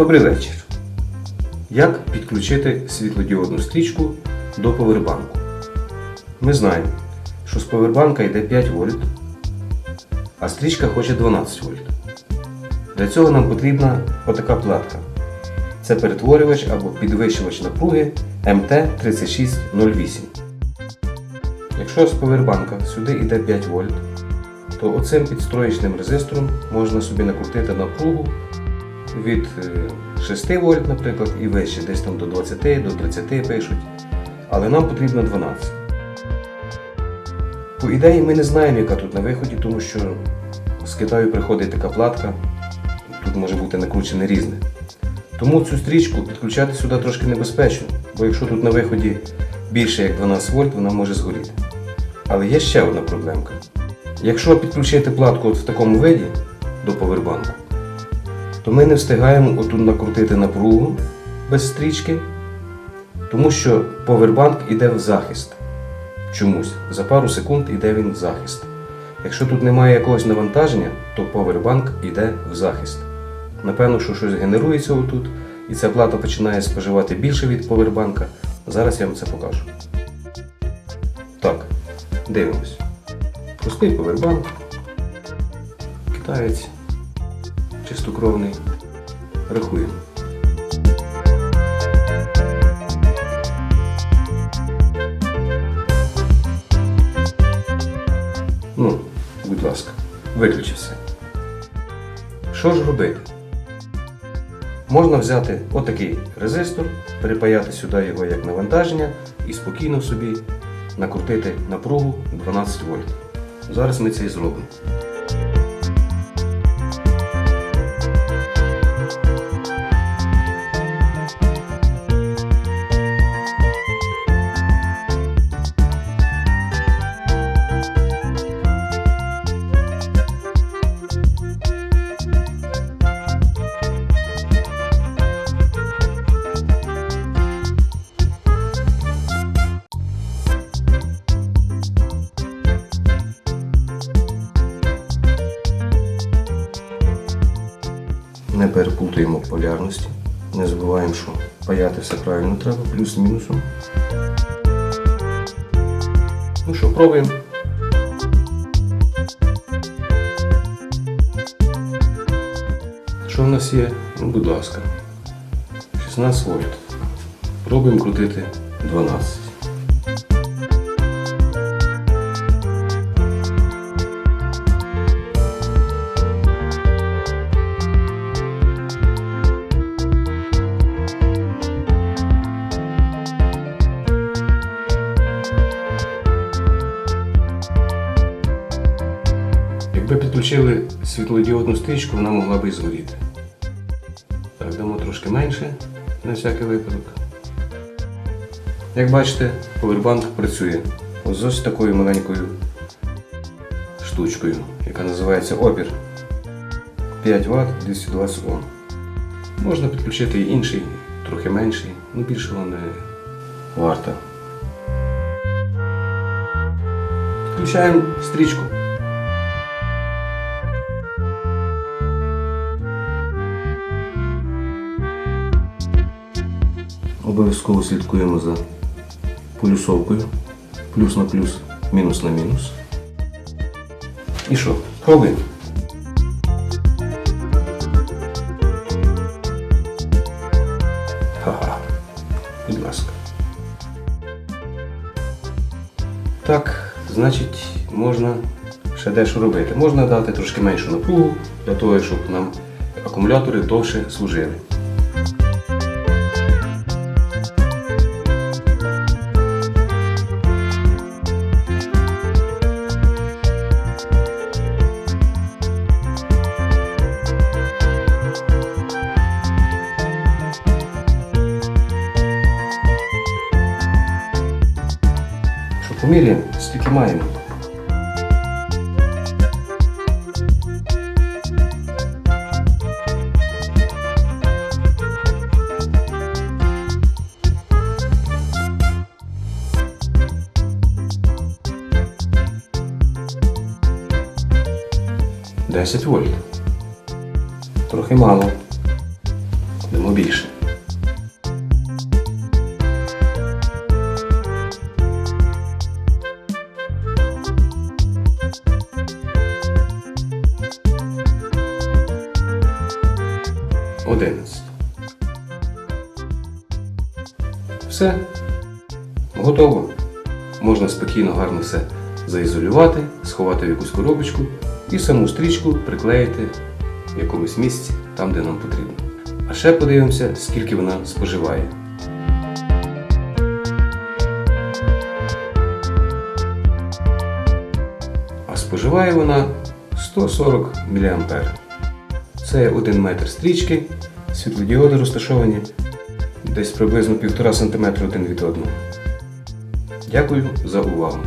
Добрий вечір. Як підключити світлодіодну стрічку до повербанку? Ми знаємо, що з повербанка йде 5 вольт, а стрічка хоче 12 вольт. Для цього нам потрібна отака платка. Це перетворювач або підвищувач напруги МТ3608. Якщо з повербанка сюди йде 5 вольт, то оцим підстроєчним резистором можна собі накрутити напругу від е, 6 вольт, наприклад, і вище, десь там до 20, до 30 пишуть. Але нам потрібно 12. По ідеї ми не знаємо, яка тут на виході, тому що з Китаю приходить така платка, тут може бути накручене різне. Тому цю стрічку підключати сюди трошки небезпечно, бо якщо тут на виході більше як 12 вольт, вона може згоріти. Але є ще одна проблемка. Якщо підключити платку от в такому виді до повербанку, то ми не встигаємо отут накрутити напругу без стрічки, тому що повербанк іде в захист. Чомусь. За пару секунд іде він в захист. Якщо тут немає якогось навантаження, то повербанк іде в захист. Напевно, що щось генерується отут, і ця плата починає споживати більше від повербанка. Зараз я вам це покажу. Так, дивимось. Простий повербанк. Китаєць. Чистокровний. Рахуємо. Ну, будь ласка, виключи все. Що ж робити? Можна взяти отакий резистор, перепаяти сюди його як навантаження і спокійно собі накрутити напругу 12 вольт. Зараз ми це і зробимо. Не переплутуємо полярності. Не забуваємо, що паяти все правильно треба, плюс-мінусом. Ну що, пробуємо. Що в нас є? Ну, будь ласка. 16 вольт. Пробуємо крутити 12. Якби підключили світлодіодну стрічку, вона могла би і згоріти. Так, дамо трошки менше на всякий випадок. Як бачите, повербанк працює ось ось такою маленькою штучкою, яка називається опір. 5 Вт 220 Ом. Можна підключити і інший, трохи менший, ну більше воно не варто. Підключаємо стрічку. Обов'язково слідкуємо за полюсовкою. Плюс на плюс, мінус на мінус. І що? Пробуємо. Ха-ха. Будь ласка. Так, значить, можна ще дещо робити. Можна дати трошки меншу напругу для того, щоб нам акумулятори довше служили. Що поміряємо, стільки маємо. Десять вольт. Трохи мало. Дамо більше. Одинадцять. Все. Готово. Можна спокійно гарно все заізолювати, сховати в якусь коробочку і саму стрічку приклеїти в якомусь місці, там, де нам потрібно. А ще подивимося, скільки вона споживає. А споживає вона 140 мА. Це 1 метр стрічки, світлодіоди розташовані десь приблизно 1,5 см один від одного. Дякую за увагу!